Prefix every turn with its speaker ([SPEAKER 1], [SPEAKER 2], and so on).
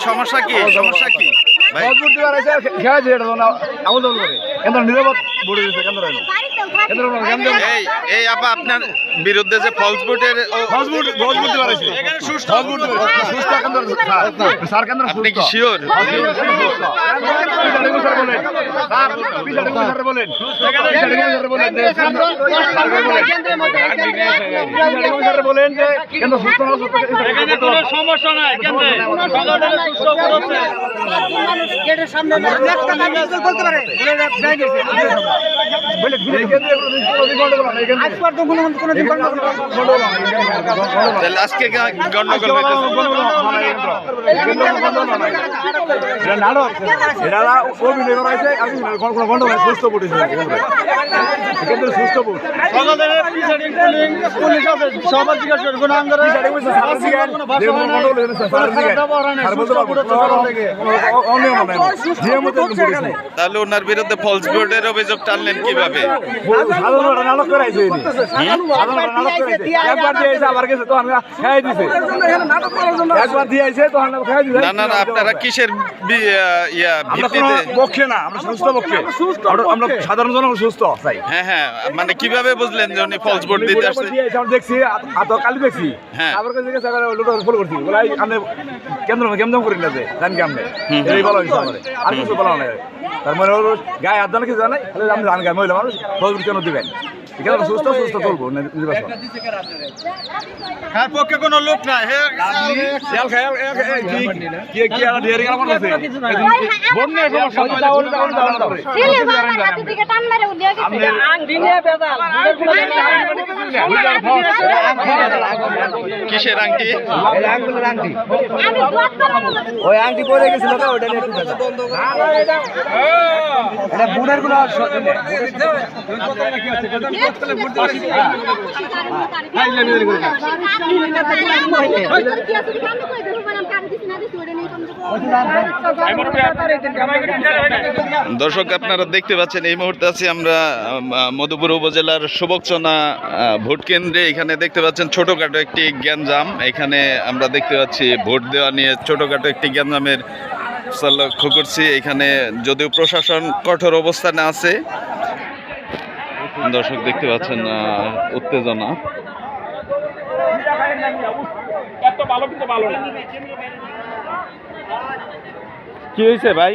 [SPEAKER 1] সমস্যা কি? সমস্যা কি?
[SPEAKER 2] কেন্দ্র হইল কেন্দ্র হইল কেন্দ্র
[SPEAKER 1] এই এই আপা আপনার বিরুদ্ধে যে ফলস বুটের এখানে সুস্থ
[SPEAKER 2] সুস্থ কেন্দ্র স্যার কেন্দ্র
[SPEAKER 1] আপনি কি শিওর
[SPEAKER 2] বলেন যে কেন্দ্র সুস্থ না সুস্থ
[SPEAKER 3] এখানে কোনো সমস্যা নাই কেন্দ্রে
[SPEAKER 4] সামনে বলতে পারে আজ পর্যন্ত কোনো কোনো দিন
[SPEAKER 1] তাহলে আজকে গন্ডগোল
[SPEAKER 2] সুস্থ সুস্থ
[SPEAKER 3] সবার জিজ্ঞাসা কোনো আন্দোলন
[SPEAKER 1] ওনার বিরুদ্ধে ফলস বুটের অভিযোগ কীভাবে? না না না আপনারা কিসের ইয়া
[SPEAKER 2] পক্ষে না আমরা সুস্থ পক্ষে। আমরা সাধারণ জনগণ সুস্থ
[SPEAKER 1] হ্যাঁ হ্যাঁ মানে কীভাবে বুঝলেন যে উনি ফলস বুট দিতে আসছে?
[SPEAKER 2] দেখছি আত কালি দেখছি।
[SPEAKER 1] হ্যাঁ।
[SPEAKER 2] করছি। কেন্দ্র কেন্দ্র করি না যে জানি কি এই বলা হয়েছে আমাদের। আর কিছু বলা নাই। তার মানে গায়ে হাত দান কিছু জানাই? আমি গায়ে মহিলা মানুষ ফল কেন কেন সুস্থ সুস্থ চলবো নির্বাচন
[SPEAKER 1] হ্যাঁ পক্ষে কোনো লোক নাই হ্যাঁ কিসের আংটি
[SPEAKER 4] ওই আংটি পরে গেছিল তো ওটা নিয়ে বুড়ের কোনো
[SPEAKER 1] দর্শক আপনারা দেখতে পাচ্ছেন এই মুহূর্তে আছি আমরা মধুপুর উপজেলার সুবকচনা ভোট কেন্দ্রে এখানে দেখতে পাচ্ছেন ছোটখাটো একটি গ্যাঞ্জাম এখানে আমরা দেখতে পাচ্ছি ভোট দেওয়া নিয়ে ছোটখাটো একটি গ্যাঞ্জামের লক্ষ্য করছি এখানে যদিও প্রশাসন কঠোর অবস্থানে আছে দর্শক দেখতে পাচ্ছেন উত্তেজনা। কি হয়েছে ভাই?